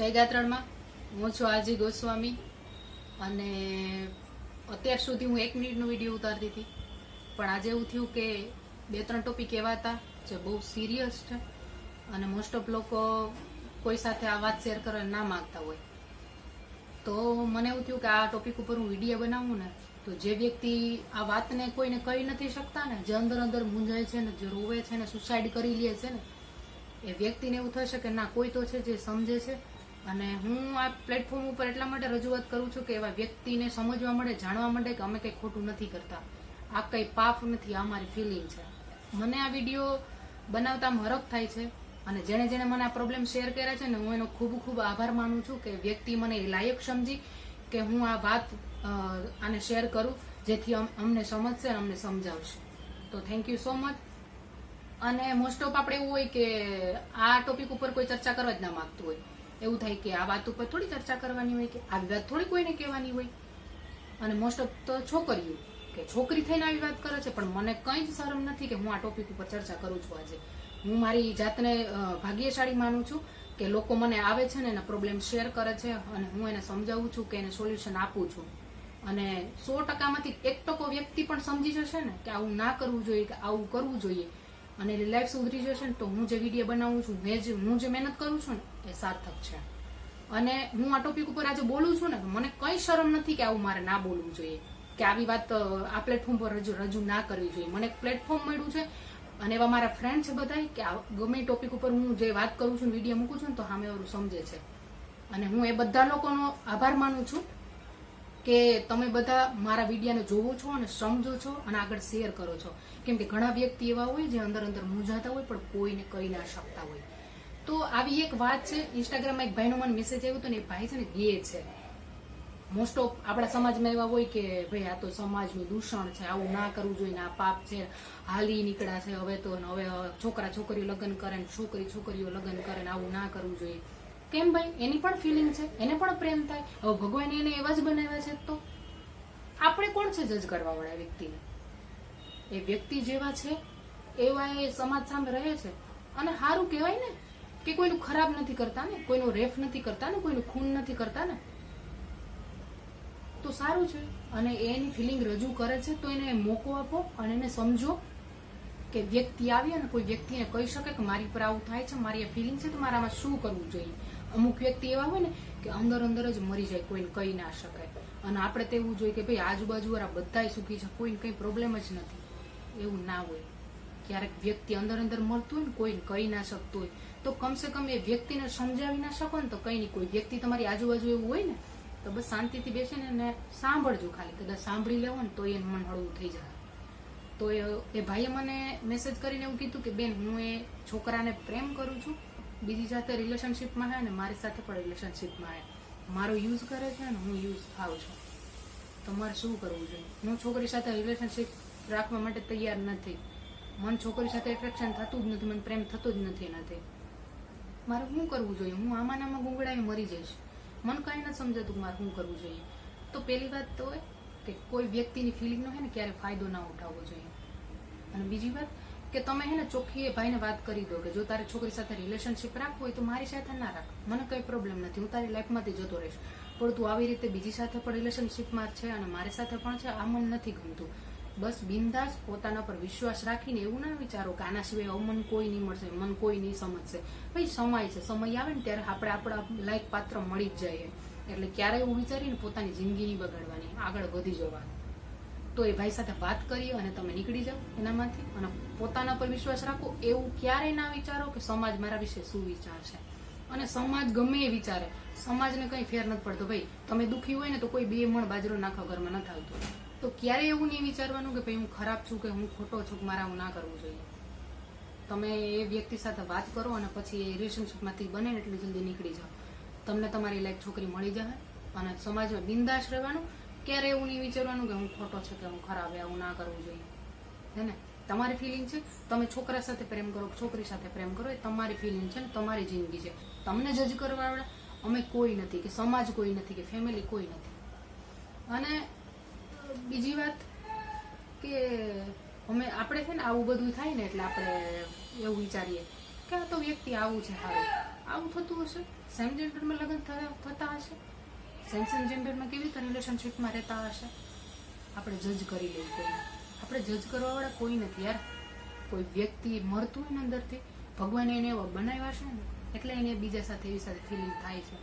જય ગાત્રણમાં હું છું આજી ગોસ્વામી અને અત્યાર સુધી હું એક મિનિટનો વીડિયો ઉતારતી હતી. પણ આજે એવું થયું કે બે ત્રણ ટોપિક એવા હતા જે બહુ સિરિયસ છે અને મોસ્ટ ઓફ લોકો કોઈ સાથે આ વાત શેર કરવા ના માગતા હોય. તો મને એવું થયું કે આ ટોપિક ઉપર હું વીડિયો બનાવું ને, તો જે વ્યક્તિ આ વાતને કોઈને કહી નથી શકતા ને, જે અંદર અંદર મૂંઝાય છે ને, જે રોવે છે ને સુસાઇડ કરી લે છે ને, એ વ્યક્તિને એવું થશે કે ના, કોઈ તો છે જે સમજે છે અને હું આ પ્લેટફોર્મ ઉપર એટલા માટે રજૂઆત કરું છું કે એવા વ્યક્તિને સમજવા મળે, જાણવા મળે કે અમે કંઈ ખોટું નથી કરતા. આ કંઈ પાપ નથી, આ મારી ફિલિંગ છે. મને આ વીડિયો બનાવતા હરખ થાય છે અને જેણે જેણે મને આ પ્રોબ્લેમ શેર કર્યા છે ને, હું એનો ખૂબ ખૂબ આભાર માનું છું કે વ્યક્તિ મને એ લાયક સમજી કે હું આ વાત આને શેર કરું, જેથી અમને સમજશે અને અમને સમજાવશે. તો થેન્ક યુ સો મચ અને મોસ્ટ ઓફ આપણે એવું હોય કે આ ટોપિક ઉપર કોઈ ચર્ચા કરવા જ ના માગતું હોય. એવું થાય કે આ વાત ઉપર થોડી ચર્ચા કરવાની હોય કે આવી વાત થોડી કોઈને કહેવાની હોય. અને મોસ્ટ ઓફ તો છોકરીઓ, કે છોકરી થઈને આવી વાત કરે છે, પણ મને કંઈ જ શરમ નથી કે હું આ ટોપિક ઉપર ચર્ચા કરું છું આજે. હું મારી જાતને ભાગ્યશાળી માનું છું કે લોકો મને આવે છે ને એના પ્રોબ્લેમ શેર કરે છે અને હું એને સમજાવું છું કે એને સોલ્યુશન આપું છું. અને સો ટકામાંથી એક ટકો વ્યક્તિ પણ સમજી જશે ને કે આવું ના કરવું જોઈએ, કે આવું કરવું જોઈએ. અને લાઈફ સુધરી જશે ને તો હું જે વીડિયો બનાવું છું, મેં જે હું જે મહેનત કરું છું ને, એ સાર્થક છે. અને હું આ ટોપિક ઉપર આજે બોલું છું ને મને કઈ શરમ નથી કે આવું મારે ના બોલવું જોઈએ. કે આવી વાત આ પ્લેટફોર્મ પર રજૂ રજૂ ના કરવી જોઈએ. મને પ્લેટફોર્મ મળ્યું છે, અને એવા મારા ફ્રેન્ડ છે બધા કે ગમે ટોપિક ઉપર હું જે વાત કરું છું વીડિયો મૂકું છું ને, તો સામે વાળું સમજે છે. અને હું એ બધા લોકોનો આભાર માનું છું. કે તમે બધા મારા વિડીયાને જોવો છો અને સમજો છો અને આગળ શેર કરો છો. કેમ કે ઘણા વ્યક્તિ એવા હોય જે અંદર અંદર મૂંઝાતા હોય પણ કોઈને કહી ના શકતા હોય. તો આવી એક વાત છે ઇન્સ્ટાગ્રામમાં એક ભાઈનો મને મેસેજ આવ્યો હતો ને, એ ભાઈ છે ને ગે છે. મોસ્ટ ઓફ આપણા સમાજમાં એવા હોય કે ભાઈ આ તો સમાજનું દૂષણ છે, આવું ના કરવું જોઈએ ને આ પાપ છે. હાલી નીકળ્યા છે હવે તો હવે છોકરા છોકરીઓ લગ્ન કરે ને છોકરી છોકરીઓ લગ્ન કરે ને આવું ના કરવું જોઈએ. કેમ ભાઈ? એની પણ ફિલિંગ છે, એને પણ પ્રેમ થાય. હવે ભગવાને એને એવા જ બનાવ્યા છે તો? આપણે કોણ છે જજ કરવા વાળા વ્યક્તિને? એ વ્યક્તિ જેવા છે, એવા એ સમાજ સામે રહે છે. અને સારું કહેવાય ને કે કોઈનું ખરાબ નથી કરતા ને, કોઈનું રેફ નથી કરતા ને, કોઈનું ખૂન નથી કરતા ને. તો સારું છે. અને એની ફિલિંગ રજૂ કરે છે, તો એને મોકો આપો અને એને સમજો કે વ્યક્તિ આવી અને કોઈ વ્યક્તિને કહી શકે કે મારી પર આવું થાય છે, મારી આ ફિલિંગ છે, તો મારામાં શું કરવું જોઈએ? અમુક વ્યક્તિ એવા હોય ને કે અંદર અંદર જ મરી જાય, કોઈને કહી ના શકાય. અને આપણે તો એવું જોઈએ કે ભાઈ આજુબાજુ વાળા બધાય સુખી છે, કોઈને કંઈ પ્રોબ્લેમ જ નથી. એવું ના હોય. ક્યારેક વ્યક્તિ અંદર અંદર મળતું હોય ને કોઈને કહી ના શકતું હોય. તો કમસે કમ એ વ્યક્તિને સમજાવી ના શકો ને તો કઈ નહીં. કોઈ વ્યક્તિ તમારી આજુબાજુ એવું હોય ને, તો બસ શાંતિથી બેસીને એને સાંભળજો ખાલી. કદાચ સાંભળી લેવો ને તો એ મન હળવું થઈ જાય. તો એ ભાઈએ મને મેસેજ કરીને એવું કીધું કે, બેન, હું એ છોકરાને પ્રેમ કરું છું. બીજી સાથે રિલેશનશીપમાં હે ને, મારી સાથે પણ રિલેશનશિપમાં હે. મારો યુઝ કરે છે ને, હું યુઝ થાવ છું. તો મારે શું કરવું જોઈએ? હું છોકરી સાથે રિલેશનશીપ રાખવા માટે તૈયાર નથી. મને છોકરી સાથે એટ્રેક્શન થતું જ નથી, મને પ્રેમ થતો જ નથી એનાથી. મારે શું કરવું જોઈએ? હું આમાં ને આમાં મરી જઈશ. મને કાંઈ ન સમજાતું મારે શું કરવું જોઈએ. તો પહેલી વાત તો હોય કે કોઈ વ્યક્તિની ફિલિંગનો હે ને, ક્યારે ફાયદો ના ઉઠાવવો જોઈએ. અને બીજી વાત કે તમે હે ને ચોખ્ખી ભાઈને વાત કરી દો કે જો તારે છોકરી સાથે રિલેશનશિપ રાખવું હોય તો મારી સાથે ના રાખ. મને કંઈ પ્રોબ્લેમ નથી. હું તારી લાઈફમાંથી જતો રહીશ. પણ તું આવી રીતે બીજી સાથે પણ રિલેશનશિપમાં છે અને મારી સાથે પણ છે, આ મને નથી ગમતું. બસ બિંદાસ પોતાના પર વિશ્વાસ રાખીને એવું ના વિચારો કે આના સિવાય અમન કોઈ નહીં મળશે, મન કોઈ નહીં સમજશે. ભાઈ, સમય છે. સમય આવે ને ત્યારે આપણે આપણા લાયક પાત્ર મળી જ જાય એટલે ક્યારેય એવું વિચારીને પોતાની જિંદગી નહીં બગાડવાની. આગળ વધી જવાનું. તો એ ભાઈ સાથે વાત કરી અને તમે નીકળી જાઓ એનામાંથી. અને પોતાના પર વિશ્વાસ રાખો, એવું ક્યારેય ના વિચારો કે સમાજ મારા વિશે શું વિચાર છે. અને સમાજ ગમે એ વિચારે, સમાજને કંઈ ફેર નથી પડતો. ભાઈ, તમે દુઃખી હોય ને તો કોઈ બે મણ બાજરો નાખવા ઘરમાં નથી આવતો તો ક્યારેય એવું નહીં વિચારવાનું કે ભાઈ, હું ખરાબ છું કે હું ખોટો છું કે હું ના કરવું જોઈએ. તમે એ વ્યક્તિ સાથે વાત કરો અને પછી એ રિલેશનશીપમાંથી બને એટલી જલ્દી નીકળી જાઓ. તમને તમારી લાયક છોકરી મળી જશે અને સમાજમાં બિંદાસ રહેવાનું ક્યારે એવું નહીં વિચારવાનું કે હું ખોટો છે કે હું ખરાબ આવું ના કરવું જોઈએ. હે ને? તમારી ફિલિંગ છે? તમે છોકરા સાથે પ્રેમ કરો, છોકરી સાથે પ્રેમ કરો, એ તમારી ફિલિંગ છે ને તમારી જિંદગી છે. તમને જજ કરવાવાળા અમે કોઈ નથી, કે સમાજ કોઈ નથી, કે ફેમિલી કોઈ નથી. અને બીજી વાત કે અમે આપણે છે ને આવું બધું થાય ને એટલે આપણે એવું વિચારીએ કે આ તો વ્યક્તિ આવું છે, સારું. આવું થતું હશે? સેમ જેન્ડરમાં લગ્ન થતા હશે? સેમ સેમ જેન્ડરમાં કેવી રીતે રિલેશનશીપમાં રહેતા હશે? આપણે જજ કરી લઈએ કોઈ આપણે જજ કરવાવાળા કોઈ નથી યાર. કોઈ વ્યક્તિ મરતું હોય ને અંદરથી, ભગવાને એને એવા બનાવ્યા છે ને, એટલે એને બીજા સાથે, એવી સાથે ફિલિંગ થાય છે.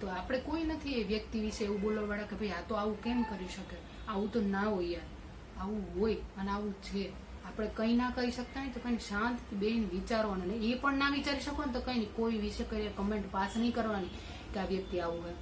તો આપણે કોઈ નથી એ વ્યક્તિ વિશે એવું બોલવાવાળા કે ભાઈ આ તો આવું કેમ કરી શકે? આવું તો ના હોય યાર. આવું હોય અને આવું છે. આપણે કંઈ ના કરી શકતા નહીં તો કંઈ શાંત બેન વિચારવાનું ને એ પણ ના વિચારી શકો ને તો કંઈ નહીં. કોઈ વિશે કરી કમેન્ટ પાસ નહીં કરવાની કે આ વ્યક્તિ આવું હોય.